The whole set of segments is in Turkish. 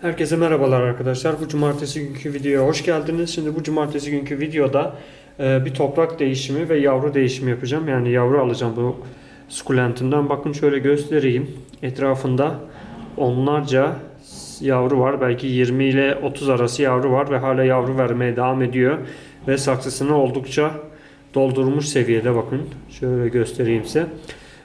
Herkese merhabalar arkadaşlar. Bu cumartesi günkü videoya hoş geldiniz. Şimdi bu cumartesi günkü videoda e, bir toprak değişimi ve yavru değişimi yapacağım. Yani yavru alacağım bu sukulentimden. Bakın şöyle göstereyim. Etrafında onlarca yavru var. Belki 20 ile 30 arası yavru var ve hala yavru vermeye devam ediyor. Ve saksısını oldukça doldurmuş seviyede bakın. Şöyle göstereyim size.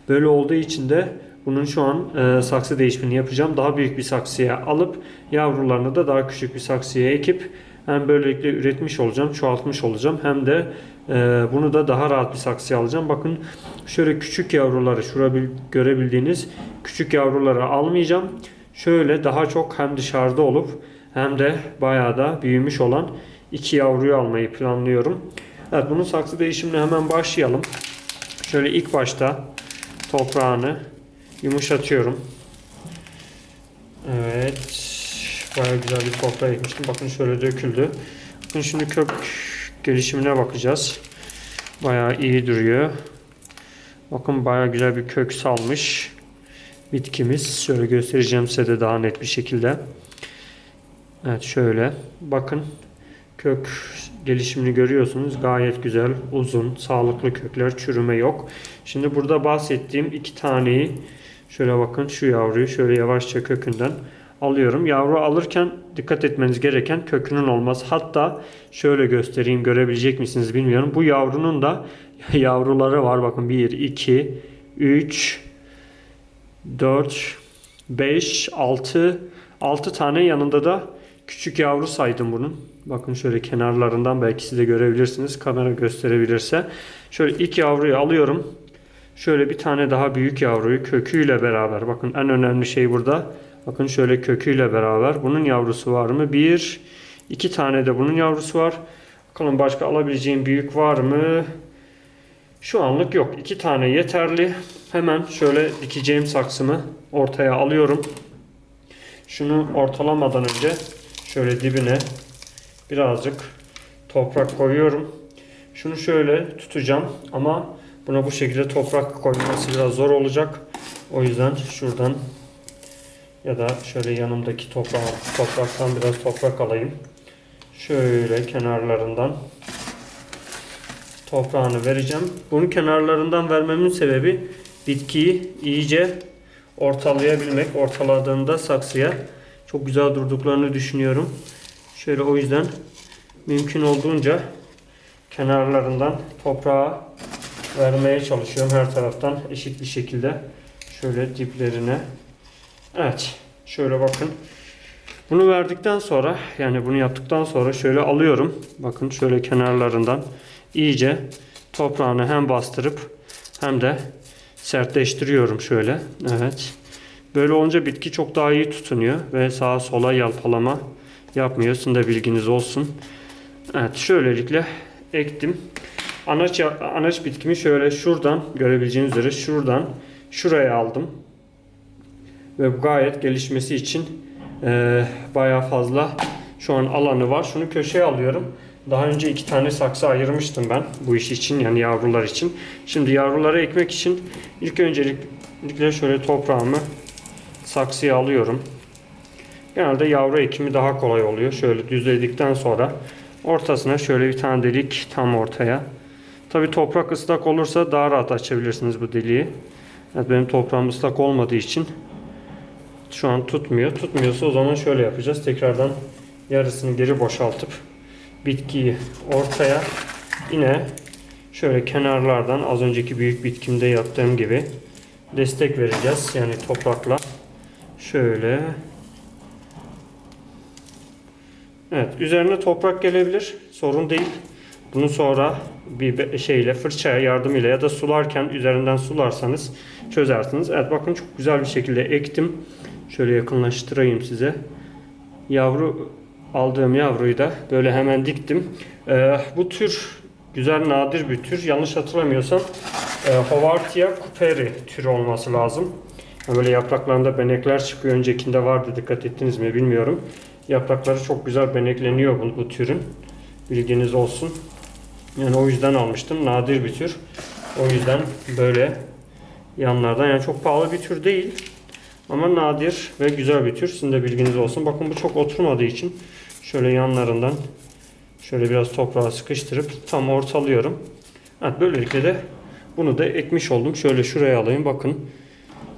Böyle olduğu için de bunun şu an e, saksı değişimini yapacağım. Daha büyük bir saksıya alıp yavrularını da daha küçük bir saksıya ekip hem böylelikle üretmiş olacağım, çoğaltmış olacağım. Hem de e, bunu da daha rahat bir saksıya alacağım. Bakın şöyle küçük yavruları, şurada bil- görebildiğiniz küçük yavruları almayacağım. Şöyle daha çok hem dışarıda olup hem de bayağı da büyümüş olan iki yavruyu almayı planlıyorum. Evet bunun saksı değişimine hemen başlayalım. Şöyle ilk başta toprağını yumuşatıyorum. Evet. Bayağı güzel bir toprağa ekmiştim. Bakın şöyle döküldü. Bakın şimdi kök gelişimine bakacağız. Bayağı iyi duruyor. Bakın bayağı güzel bir kök salmış bitkimiz. Şöyle göstereceğim size de daha net bir şekilde. Evet şöyle. Bakın kök gelişimini görüyorsunuz. Gayet güzel, uzun, sağlıklı kökler, çürüme yok. Şimdi burada bahsettiğim iki taneyi şöyle bakın şu yavruyu şöyle yavaşça kökünden alıyorum. Yavru alırken dikkat etmeniz gereken kökünün olmaz. Hatta şöyle göstereyim görebilecek misiniz bilmiyorum. Bu yavrunun da yavruları var. Bakın 1, 2, 3, 4, 5, 6, 6 tane yanında da küçük yavru saydım bunun. Bakın şöyle kenarlarından belki siz de görebilirsiniz. Kamera gösterebilirse. Şöyle ilk yavruyu alıyorum. Şöyle bir tane daha büyük yavruyu köküyle beraber. Bakın en önemli şey burada. Bakın şöyle köküyle beraber. Bunun yavrusu var mı? Bir, iki tane de bunun yavrusu var. Bakalım başka alabileceğim büyük var mı? Şu anlık yok. İki tane yeterli. Hemen şöyle dikeceğim saksımı ortaya alıyorum. Şunu ortalamadan önce şöyle dibine birazcık toprak koyuyorum. Şunu şöyle tutacağım ama buna bu şekilde toprak koyması biraz zor olacak. O yüzden şuradan ya da şöyle yanımdaki toprağı, topraktan biraz toprak alayım. Şöyle kenarlarından toprağını vereceğim. Bunun kenarlarından vermemin sebebi bitkiyi iyice ortalayabilmek. Ortaladığında saksıya çok güzel durduklarını düşünüyorum. Şöyle o yüzden mümkün olduğunca kenarlarından toprağa vermeye çalışıyorum her taraftan eşit bir şekilde. Şöyle diplerine. Evet. Şöyle bakın. Bunu verdikten sonra yani bunu yaptıktan sonra şöyle alıyorum. Bakın şöyle kenarlarından iyice toprağını hem bastırıp hem de sertleştiriyorum şöyle. Evet. Böyle olunca bitki çok daha iyi tutunuyor ve sağa sola yalpalama yapmıyor. Sizin de bilginiz olsun. Evet şöylelikle ektim. Anaç, anaç bitkimi şöyle şuradan görebileceğiniz üzere şuradan şuraya aldım. Ve bu gayet gelişmesi için eee bayağı fazla şu an alanı var. Şunu köşeye alıyorum. Daha önce iki tane saksı ayırmıştım ben bu iş için yani yavrular için. Şimdi yavruları ekmek için ilk öncelikle şöyle toprağımı saksıya alıyorum. Genelde yavru ekimi daha kolay oluyor. Şöyle düzledikten sonra ortasına şöyle bir tane delik tam ortaya. Tabi toprak ıslak olursa daha rahat açabilirsiniz bu deliği. Evet, benim toprağım ıslak olmadığı için şu an tutmuyor. Tutmuyorsa o zaman şöyle yapacağız. Tekrardan yarısını geri boşaltıp bitkiyi ortaya yine şöyle kenarlardan az önceki büyük bitkimde yaptığım gibi destek vereceğiz. Yani toprakla şöyle Evet, üzerine toprak gelebilir. Sorun değil. Bunu sonra bir şeyle fırçaya yardımıyla ya da sularken üzerinden sularsanız çözersiniz. Evet bakın çok güzel bir şekilde ektim. Şöyle yakınlaştırayım size. Yavru aldığım yavruyu da böyle hemen diktim. Ee, bu tür güzel nadir bir tür. Yanlış hatırlamıyorsam e, Hovartia cooperi türü olması lazım. Böyle yapraklarında benekler çıkıyor. Öncekinde vardı dikkat ettiniz mi bilmiyorum. Yaprakları çok güzel benekleniyor bu, bu türün. Bilginiz olsun. Yani o yüzden almıştım. Nadir bir tür. O yüzden böyle yanlardan yani çok pahalı bir tür değil. Ama nadir ve güzel bir tür. Sizin de bilginiz olsun. Bakın bu çok oturmadığı için şöyle yanlarından şöyle biraz toprağa sıkıştırıp tam ortalıyorum. Evet, böylelikle de bunu da ekmiş oldum. Şöyle şuraya alayım. Bakın.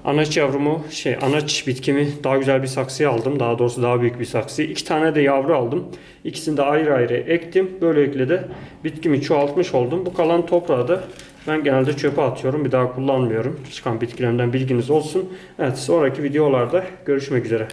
Anaç yavrumu, şey anaç bitkimi daha güzel bir saksıya aldım. Daha doğrusu daha büyük bir saksıya. İki tane de yavru aldım. İkisini de ayrı ayrı ektim. Böylelikle de bitkimi çoğaltmış oldum. Bu kalan toprağı da ben genelde çöpe atıyorum. Bir daha kullanmıyorum. Çıkan bitkilerimden bilginiz olsun. Evet sonraki videolarda görüşmek üzere.